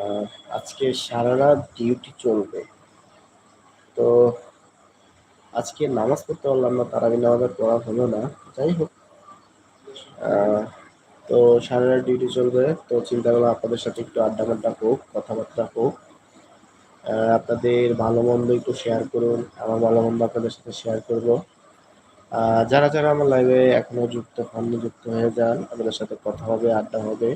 আহ, আজকে সারা রাত ডিউটি চলবে। তো আজকে নামাজ পড়তে পারলাম না তারাবি নামাজের পড়া হলো না। যাই হোক তো সারা রাত ডিউটি চলবে। তো চিন্তা করলাম আপনাদের সাথে একটু আড্ডা মাড্ডা হোক কথাবার্তা হোক। আপনাদের ভালো মন্দ একটু শেয়ার করুন আমার ভালো মন্দ আপনাদের সাথে শেয়ার করব। যারা যারা আমার লাইভে এখনও যুক্ত হননি যুক্ত হয়ে যান আপনাদের সাথে কথা হবে আড্ডা হবে।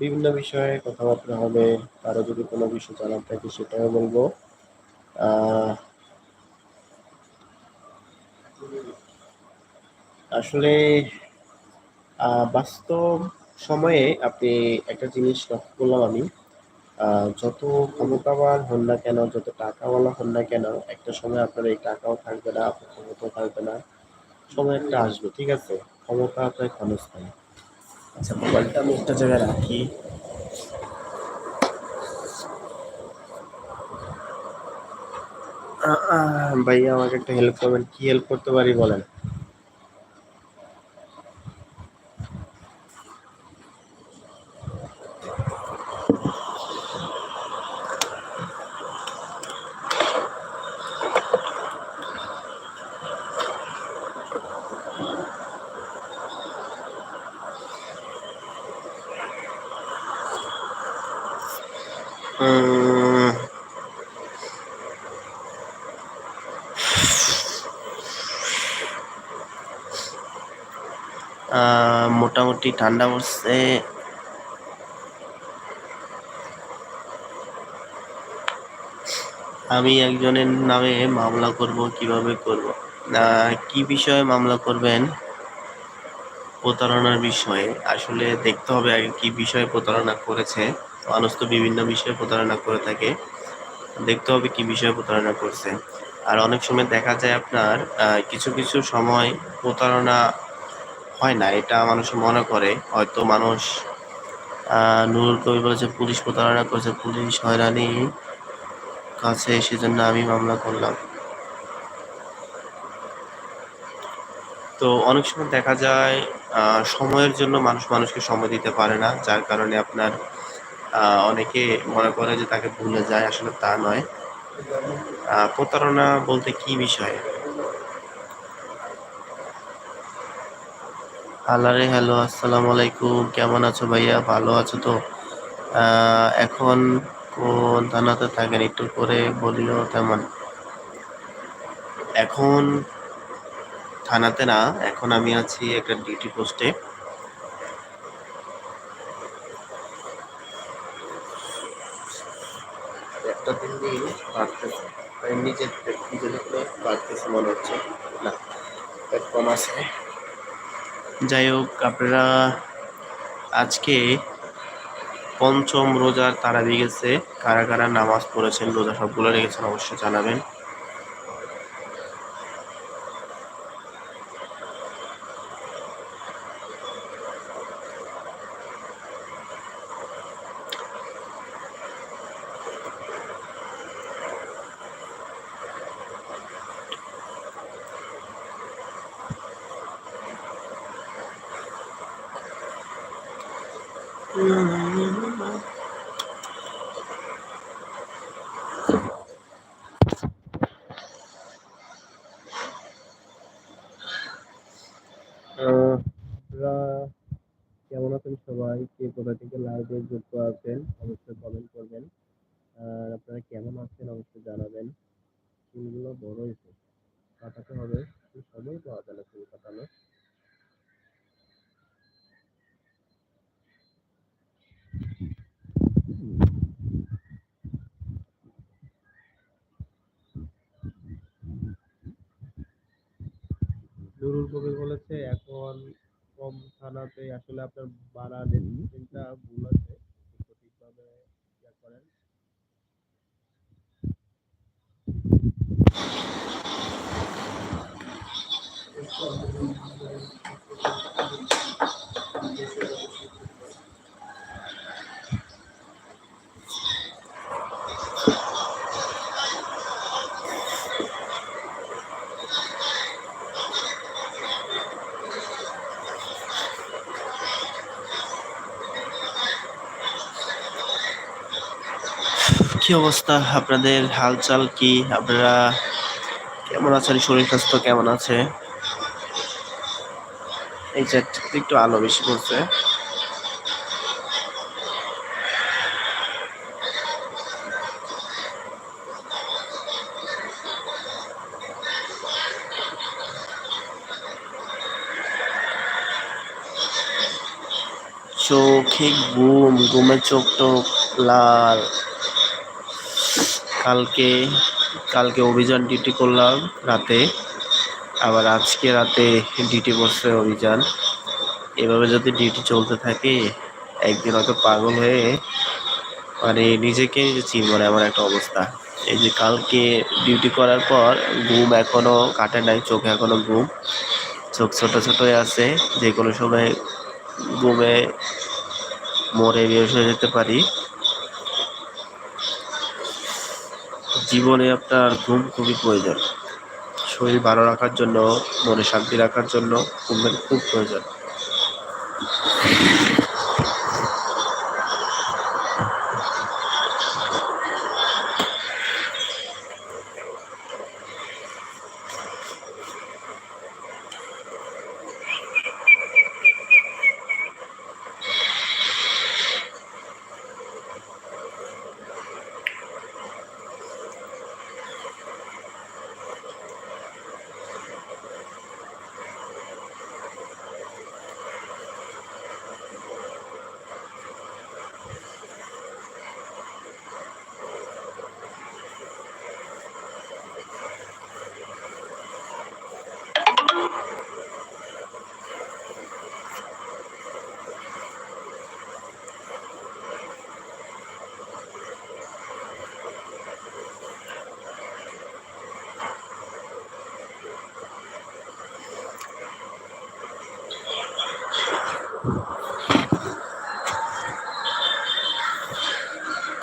বিভিন্ন বিষয়ে কথাবার্তা হবে, কারও যদি কোনো বিষয় জানার থাকে সেটাও বলব। আসলে বাস্তব সময়ে আপনি একটা জিনিস লক্ষ্য করলাম আমি যত ক্ষমতাবান হন না কেন, যত টাকাওয়ালা হন না কেন, একটা সময় আপনার এই টাকাও থাকবে না, আপনার ক্ষমতাও থাকবে না, সময় একটা আসবে, ঠিক আছে? ক্ষমতা আপনার ক্ষণস্থায়ী। আচ্ছা মোবাইলটা আমি একটা জায়গায় রাখি। ভাইয়া, আমাকে একটা হেল্প করবেন। কি হেল্প করতে পারি বলেন? মোটামুটি ঠান্ডা পড়ছে। আমি একজনের নামে মামলা করব, কীভাবে করব? কি বিষয়ে মামলা করবেন? প্রতারণার বিষয়ে। আসলে দেখতে হবে আগে কি বিষয়ে প্রতারণা করেছে। মানুষ তো বিভিন্ন বিষয়ে প্রতারণা করে থাকে। দেখতে হবে কি বিষয়ে প্রতারণা করছে। আর অনেক সময় দেখা যায় আপনার কিছু কিছু সময় প্রতারণা হয় না, এটা মানুষ মনে করে। হয়তো মানুষ নুরুল কবি বলেছে, পুলিশ প্রতারণা করেছে, পুলিশ হয়রানি কাছে সেজন্য আমি মামলা করলাম। তো অনেক সময় দেখা যায় সময়ের জন্য মানুষ মানুষকে সময় দিতে পারে না, যার কারণে আপনার অনেকে মনে করে যে তাকে ভুলে যায়, আসলে তা নয়। প্রতারণা বলতে কি বিষয়ে? আলারে হ্যালো, আসসালামু আলাইকুম। কেমন আছো ভাইয়া? ভালো আছো তো? এখন কোন থানাতে থাকেন? একটু করে বলিও তেমন। এখন থানাতে না, এখন আমি আছি একটা ডিউটি পোস্টে একটা দিন দিন বাড়তেছে। মানে নিজের নিজের উপরে বাড়তেছে মনে হচ্ছে। না পেট কম আছে। যাই হোক, আপনারা আজকে পঞ্চম রোজার তারা দিয়ে গেছে। কারা কারা নামাজ পড়েছেন, রোজা সবগুলো রেখেছেন অবশ্যই জানাবেন। কেমন আছেন সবাই? কে কোথা থেকে লাইভে যুক্ত আছেন, অবশ্যই কমেন্ট করবেন। আর আপনারা কেমন আছেন, অবশ্যই জানাবেন। চুলগুলো বড় হয়েছে। কাটাতে হবে। সময় পাওয়া যায় না কাটানো কবির বলেছে এখন কম থানাতে আসলে আপনার ডিসিপ্লিনটা ভুল আছে। সঠিকভাবে ইয়া করেন। কি অবস্থা? আপনাদের হালচাল কি? আপনারা কেমন আছেন? শরীর স্বাস্থ্য কেমন আছে? এই যে একটু আলো বেশি পড়ছে। চোখে ঘুম ঘুমে চোখ টোক লাল। কালকে কালকে অভিযান ডিউটি করলাম রাতে। আবার আজকে রাতে ডিউটি করছে অভিযান। এভাবে যদি ডিউটি চলতে থাকে, একদিন হয়তো পাগল হয়ে মানে নিজেকে নিজে চিনব না, এমন একটা অবস্থা। এই যে কালকে ডিউটি করার পর ঘুম এখনও কাটে নাই, চোখে এখনও ঘুম। চোখ ছোট ছোটোই আছে যে কোনো সময় ঘুমে মরে বেশ হয়ে যেতে পারি। জীবনে আপনার ঘুম খুবই প্রয়োজন। শরীর ভালো রাখার জন্য, মনে শান্তি রাখার জন্য ঘুমের খুব প্রয়োজন।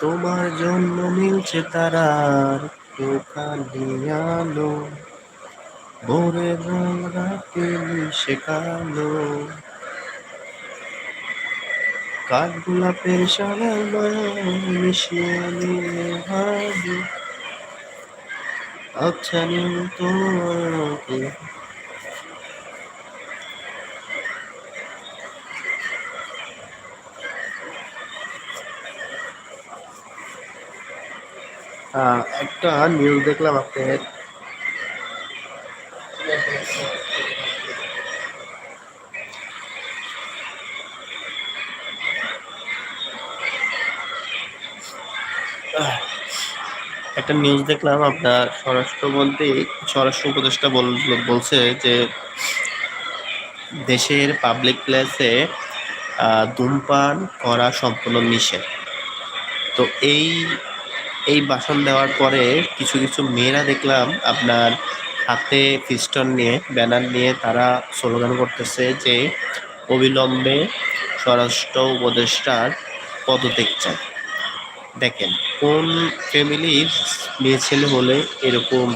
তোমার জন্য মিলছে তারার কালি আলো ভোরের রং রাতে মিশে কালো। কাঠ গোলাপের সারার মিশিয়ে নিয়ে আচ্ছা নিন তোমাকে একটা নিউজ দেখলাম আপনার একটা নিউজ দেখলাম, আপনার স্বরাষ্ট্রমন্ত্রী, স্বরাষ্ট্র উপদেষ্টা বলছে যে দেশের পাবলিক প্লেসে ধূমপান করা সম্পূর্ণ নিষেধ। তো এই এই বাসন দেওয়ার পরে কিছু কিছু মেয়েরা দেখলাম আপনার হাতে পিস্টন নিয়ে ব্যানার নিয়ে তারা স্লোগান করতেছে যে অবিলম্বে স্বরাষ্ট্র উপদেষ্টার পদত্যাগ চায় দেখেন, কোন ফ্যামিলির মেয়ে ছেলে হলে এরকম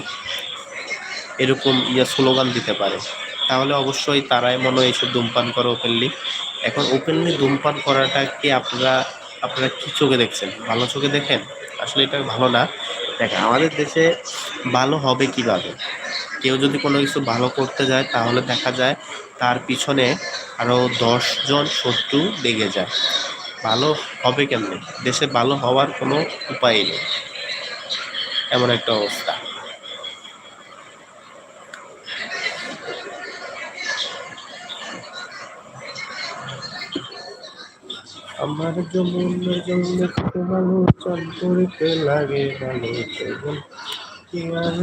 এরকম ইয়া স্লোগান দিতে পারে? তাহলে অবশ্যই তারাই মনে হয় এইসব ধূমপান করে ওপেনলি এখন ওপেনলি ধূমপান করাটা কি আপনারা আপনারা কি চোখে দেখছেন? ভালো চোখে দেখেন? আসলে এটা ভালো না। দেখ, আমাদের দেশে ভালো হবে কীভাবে? কেউ যদি কোনো কিছু ভালো করতে যায়, তাহলে দেখা যায় তার পিছনে আরও দশজন শত্রু লেগে যায়। ভালো হবে কেমনে? দেশে ভালো হওয়ার কোনো উপায় নেই। এমন একটা অবস্থা। আমার যেমন জমলে তোমার করতে লাগে ভালো। জীবন কি আর